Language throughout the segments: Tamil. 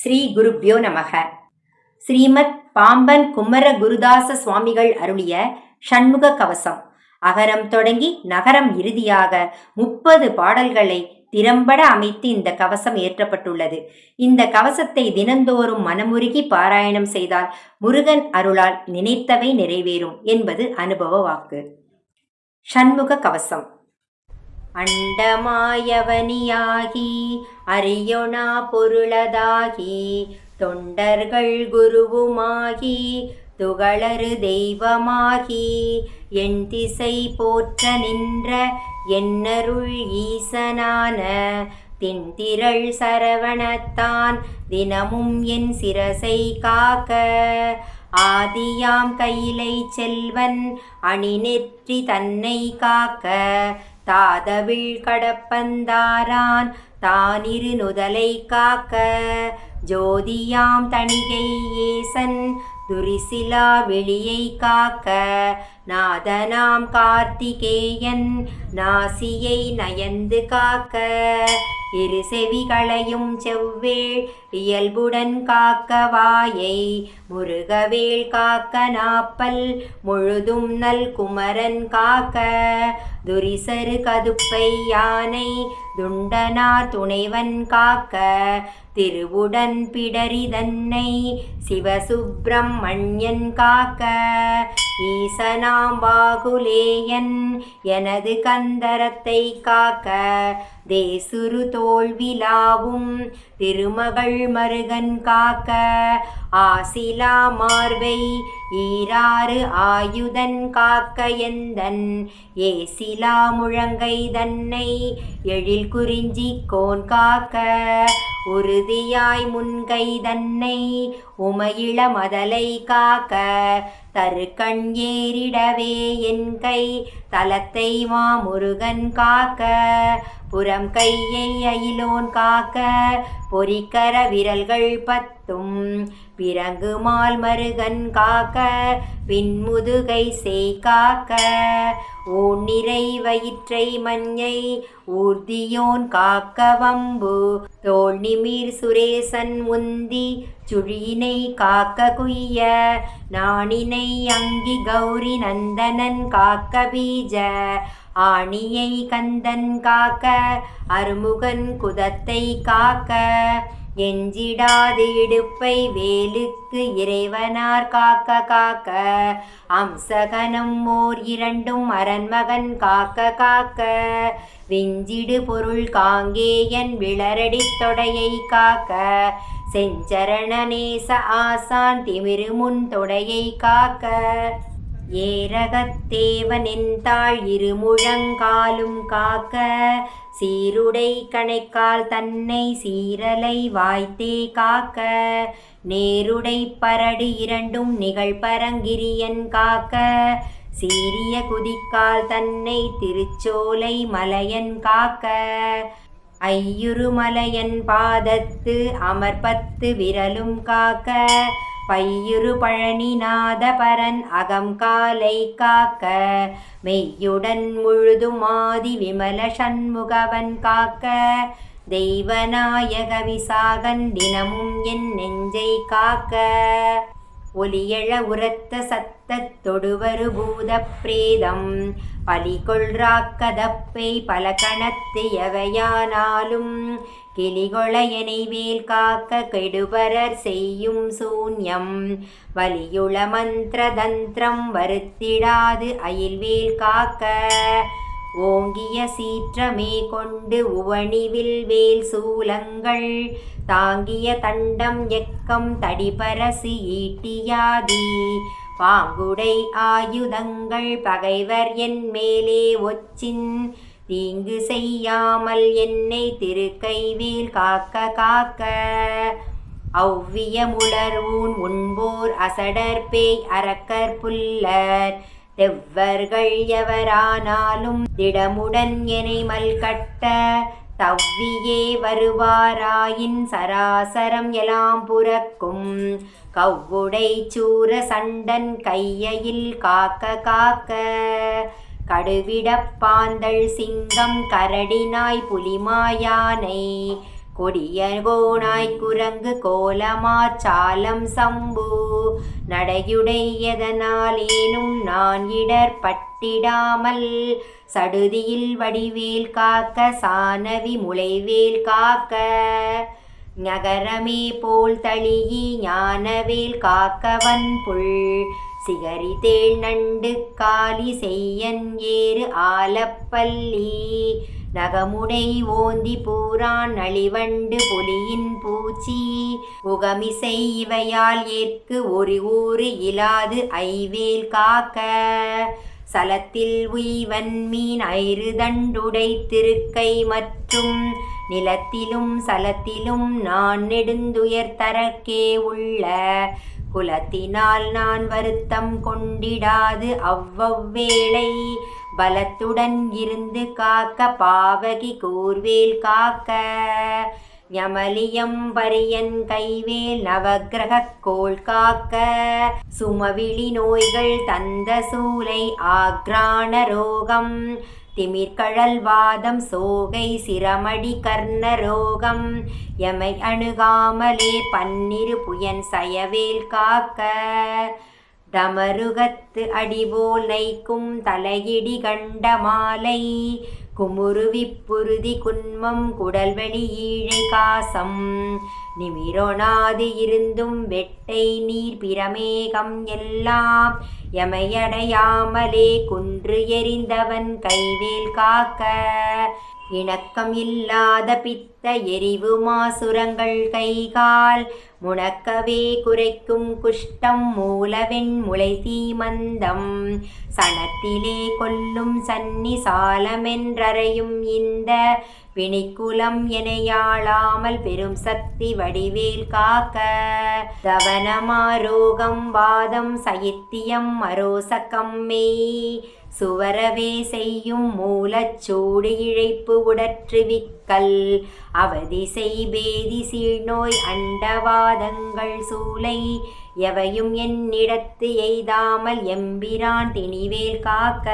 ஸ்ரீ குருப்யோ நமக. ஸ்ரீமத் பாம்பன் குமர குருதாச சுவாமிகள் அருளிய ஷண்முக கவசம். அகரம் தொடங்கி நகரம் இறுதியாக முப்பது பாடல்களை திறம்பட அமைத்து இந்த கவசம் ஏற்றப்பட்டுள்ளது. இந்த கவசத்தை தினந்தோறும் மனமுருகி பாராயணம் செய்தால் முருகன் அருளால் நினைத்தவை நிறைவேறும் என்பது அனுபவ வாக்கு. ஷண்முக கவசம். அண்டமாயவனியாகி அரியொணா பொருளதாகி தொண்டர்கள் குருவுமாகி துகளறு தெய்வமாகி என் திசை போற்ற நின்ற என்னருள் ஈசனான தின்திரள் சரவணத்தான் தினமும் என் சிரசை காக்க ஆதியாம் கையிலை செல்வன் அணிநெற்றி தன்னை காக்க தாதவிழ் கடப்பந்தாரான் தானிரு நுதலை காக்க. ஜோதியாம் தணிகை ஏசன் துரிசிலா வெளியை காக்க. நாதனாம் கார்த்திகேயன் நாசியை நயந்து காக்க இரு செவிகளையும் செவ்வேள் இயல்புடன் காக்க வாயை முருகவேள் காக்க நாப்பல் முழுதும் நல் குமரன் காக்க. துரிசரு கதுப்பை யானை துண்டனார் துணைவன் காக்க. திருவுடன் பிடரி தன்னை சிவசுப்பிரமணியன் காக்க. ஈசனாம் பாகுலேயன் எனது கந்தரத்தை காக்க தேசுரு தோல்விலாவும் திருமகள் மருகன் காக்க. ஆசிலா மார்பை ஈராறு ஆயுதன் காக்க எந்தன்? ஏசிலா முழங்கை தன்னை எழில் குறிஞ்சி கோன் காக்க. உறுதியாய் முன்கை தன்னை உமையிள மதலை காக்க. தருக்கண் ஏறிடவே என் கை தலத்தை மாமுருகன் காக்க. புறம் கையை அயிலோன் காக்க பொறிக்கர விரல்கள் பத்தும். பிறங்குமால் மருகன் காக்க பின்முதுகை செய் காக்க. ஊநிறை வயிற்றை மஞ்சை ஊர்தியோன் காக்க வம்பு. தோல் நிமிர் சுரேசன் முந்தி சுழியினை காக்க குய்ய. நாணினை அங்கி கௌரி நந்தனன் காக்க பீஜ. ஆணியை கந்தன் காக்க அருமுகன் குதத்தை காக்க. எஞ்சிடாது இடுப்பை வேலுக்கு இறைவனார் காக்க காக்க. அம்சகனும் ஓர் இரண்டும் அரண்மகன் காக்க காக்க. விஞ்சிடு பொருள் காங்கேயன் விளரடி தொடையை காக்க. செஞ்சரண நேச ஆசான் திமிரு முன் தொடையை காக்க. ஏரகத்தேவனின் தாழ் இருமுழங்காலும் காக்க சீருடை கணைக்கால் தன்னை சீரலை வாய்த்தே காக்க. நேருடை பரடு இரண்டும் நிகழ்பரங்கிரியன் காக்க சீரிய குதிக்கால் தன்னை திருச்சோலை மலையன் காக்க. ஐயுருமலையன் பாதத்து அமர்பத்து விரலும் காக்க பையுரு பழனிநாத பரன் அகம் காலை காக்க மெய்யுடன் முழுதும் ஆதி விமல சண்முகவன் காக்க தெய்வநாயக விசாகன் தினமும் என் நெஞ்சை காக்க. ஒலியழ உரத்த சத்தத் தொடுவரு பூத பிரேதம் பலிகொள்றாக்கதப்பை பல கணத்து எவையானாலும் கிளிகொளையனை வேல் காக்க கெடுபரர் செய்யும் சூன்யம். வலியுள மந்திர தந்திரம் வருத்திடாது அயில்வேல் காக்க. ஓங்கிய சீற்றமே கொண்டு உவணிவில் வேல் சூலங்கள். தாங்கிய தண்டம் எக்கம் தடிபரசு ஈட்டியாதி. பாங்குடை ஆயுதங்கள் பகைவர் என் மேலே ஒச்சின். தீங்கு செய்யாமல் என்னை திருக்கைவேல் காக்க காக்க. அவ்விய முளர்வூன் உண்போர் அசடர் பேய் அரக்கர் புல்லர். தெவ்வர்கள் எவரானாலும் திடமுடன் எனை மல்கட்ட தவ்வியே வருவாராயின் சராசரம் எலாம் புறக்கும். கவ்வுடை சூர சண்டன் கையையில் காக்க காக்க. கடுவிடப்பாந்தள் சிங்கம் கரடினாய் புலிமாயானை கொடிய கோணாய் குரங்கு கோலமார் சாலம் சம்பு நடையுடையதனாலேனும் நான் இடர்பட்டிடாமல் சடுதியில் வடிவேல் காக்க சானவி முளைவேல் காக்க நகரமே போல் தளியி ஞானவேல் காக்கவன் புல் சிகரி தேள் நண்டு காலி செய்யன் ஏறு ஆலப்பள்ளி. நகமுடை ஓந்தி பூரான் நளிவண்டு புலியின் பூச்சி. உகமிசை இவையால் ஏற்கு ஒரு ஊறு இலாது ஐவேல் காக்க. சலத்தில் உய்வன் மீன் ஐறுதண்டுடை திருக்கை மற்றும் நிலத்திலும் சலத்திலும் நான் நெடுந்துயர் தரக்கே உள்ள. குலத்தினால் நான் வருத்தம் கொண்டிடாது அவ்வவ்வேளை. பலத்துடன் இருந்து காக்க பாவகி கூர்வேல் காக்க. யமலியம் பரியன் கைவேல் நவகிரக கோள் காக்க. சுமவிழி நோய்கள் தந்த சூலை ஆக்ராண ரோகம். திமிர்கழல் வாதம் சோகை சிரமடி கர்ணரோகம். எமை அணுகாமலே பன்னிரு புயன் சயவேல் காக்க. டமருகத்து அடிபோல் நைக்கும் தலையிடி கண்ட மாலை. குமுருவிப்புருதி குன்மம் குடல்வழி ஈழை காசம். நிமிரொணாது இருந்தும் வெட்டை நீர் பிரமேகம் எல்லாம் எமையடையாமலே குன்று எறிந்தவன் கைவேல் காக்க. இணக்கம் இல்லாத பித்த எரிவு மாசுரங்கள் கைகால். முணக்கவே குறைக்கும் குஷ்டம் மூலவெண் முளை சீமந்தம் சனத்திலே கொல்லும் சன்னி சாலமென்றறையும் இந்த பிணிக்குலம் எனையாளாமல் பெரும் சக்தி வடிவேல் காக்க. தவனமாரோகம் வாதம் சைத்தியம் அரோசக்கம் மெய் சுவரவே செய்யும் மூலச்சூடு இழைப்பு உடற்றுவிக்கல். அவதி செய்பேதி சீழ்நோய் அண்டவாதங்கள் சூலை எவையும் என்னிடத்து எய்தாமல் எம்பிரான் திணிவேல் காக்க.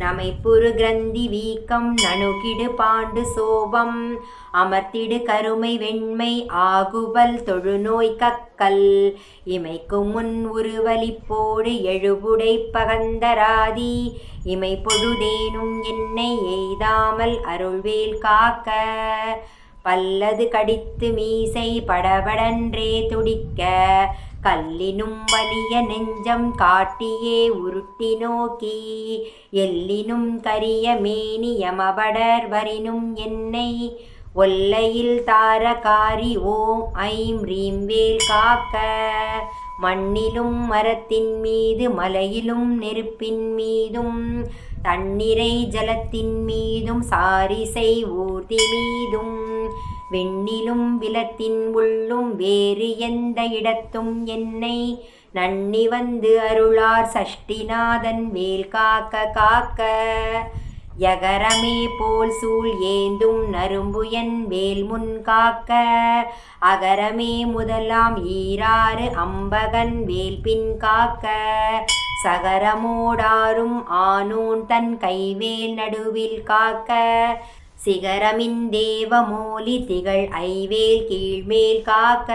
நமைப்புறு கிரந்தி வீக்கம் நணுகிடு பாண்டு சோபம். அமர்த்திடு கருமை வெண்மை ஆகுபல் தொழுநோய் கக்கல். இமைக்கும் முன் உருவலிப்போடு எழுபுடை பகந்தராதி இமை பொழுதேனும் என்னை எய்தாமல் அருள்வேல் காக்க. பல்லது கடித்து மீசை படபடன்றே துடிக்க. கல்லினும் வலிய நெஞ்சம் காட்டியே உருட்டி நோக்கி எல்லினும் கரிய மேனியமபடர் வரினும் என்னை ஒல்லையில் தாரகாரி ஓம் ஐம் ரீம் வேல் காக்க மண்ணிலும் மரத்தின் மீது மலையிலும் நெருப்பின் மீதும் தண்ணீரை ஜலத்தின் மீதும் சாரிசை ஊர்தி மீதும் வெண்ணிலும் விலத்தின் உள்ளும் வேறு எந்த இடத்தும் என்னை நன்னி வந்து அருளார் சஷ்டிநாதன் வேல் காக்க காக்க. யகரமே போல் சூழ் ஏந்தும் நரும்புயன் வேல் முன் காக்க. அகரமே முதலாம் ஈராறு அம்பகன் வேல் பின் காக்க. சகரமோடாரும் ஆனோன் தன் கைவேல் நடுவில் காக்க. சிகரமின் தேவமோலி திகழ் ஐவேல் கீழ்மேல் காக்க.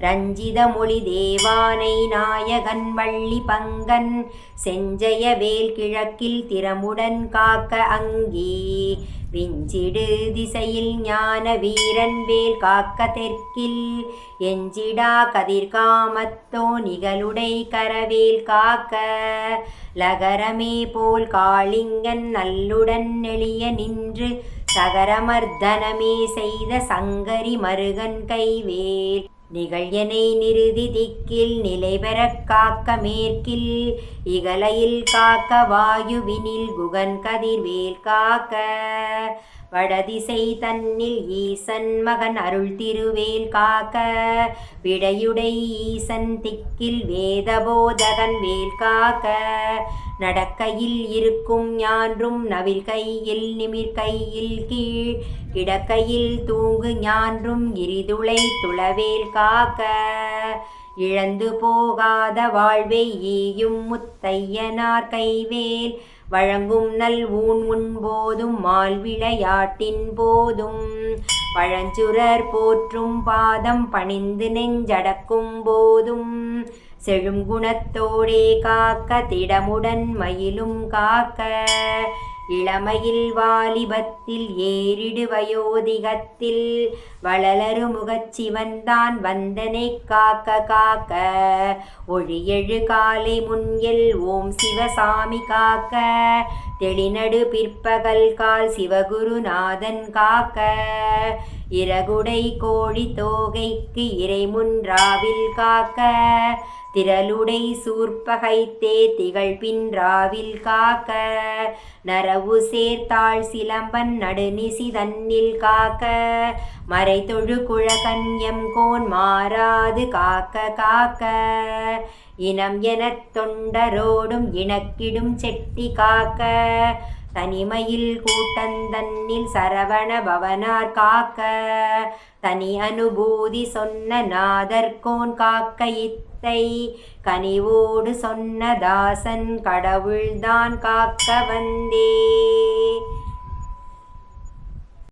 ரஞ்சித மொழி தேவானை நாயகன் வள்ளி பங்கன் செஞ்சய வேல் கிழக்கில் திறமுடன் காக்க அங்கி. விஞ்சிடு திசையில் ஞான வீரன் வேல் காக்க தெற்கில். எஞ்சிடா கதிர்காமத்தோ நிகழுடை கரவேல் காக்க. லகரமே போல் காளிங்கன் நல்லுடன் நெளிய நின்று சகரமர்தனமே செய்த சங்கரி மருகன் கைவேல். நிகழ்யனை நிறுதி திக்கில் நிலை காக்க மேற்கில் இகலையில் காக்க வாயுவினில் குகன் கதிர்வேல் காக்க. வடதிசை தன்னில் ஈசன் மகன் அருள் திருவேல் காக்க விடையுடை ஈசன் திக்கில் வேதபோதகன் வேல் காக்க. நடக்கையில் இருக்கும் ஞான்றும் நவில் கையில் நிமிர் கையில் கீழ் கிடக்கையில் தூங்கு ஞான்றும் இரிதுளை துளவேல் காக்க. இழந்து போகாத வாழ்வை ஈயும் முத்தையனார் கைவேல் வழங்கும் நல் ஊன் உண்போதும் மால் விளையாட்டின் போதும். பழஞ்சுரர் போற்றும் பாதம் பணிந்து நெஞ்சடக்கும் போதும். செழும் குணத்தோடே காக்க திடமுடன் மயிலும் காக்க. இளமையில் வாலிபத்தில் ஏறிடு வயோதிகத்தில் வளலரு முகச்சிவன்தான் வந்தனை காக்க காக்க. ஒழியெழு காலை முன்னில் ஓம் சிவசாமி காக்க. தெளிநடு பிற்பகல் கால் சிவகுருநாதன் காக்க. இறகுடை கோழி தோகைக்கு இறைமுன்றாவில் காக்க திரளுடை சூர்ப்பகைத்தே திகழ் பின்றாவில் காக்க நரவு சேர்த்தாள் சிலம்பன் நடுநிசி தன்னில் காக்க மறை தொழு குழகன்யம் கோன் மாறாது காக்க காக்க. இனம் எனத் தொண்டரோடும் இணக்கிடும் செட்டி காக்க. தனிமையில் கூட்டந்தன்னில் சரவண பவனார் காக்க. தனி அனுபூதி சொன்ன நாதர்கோன் காக்க இத்தை. கனிவோடு சொன்ன தாசன் கடவுள்தான் காக்க வந்தே.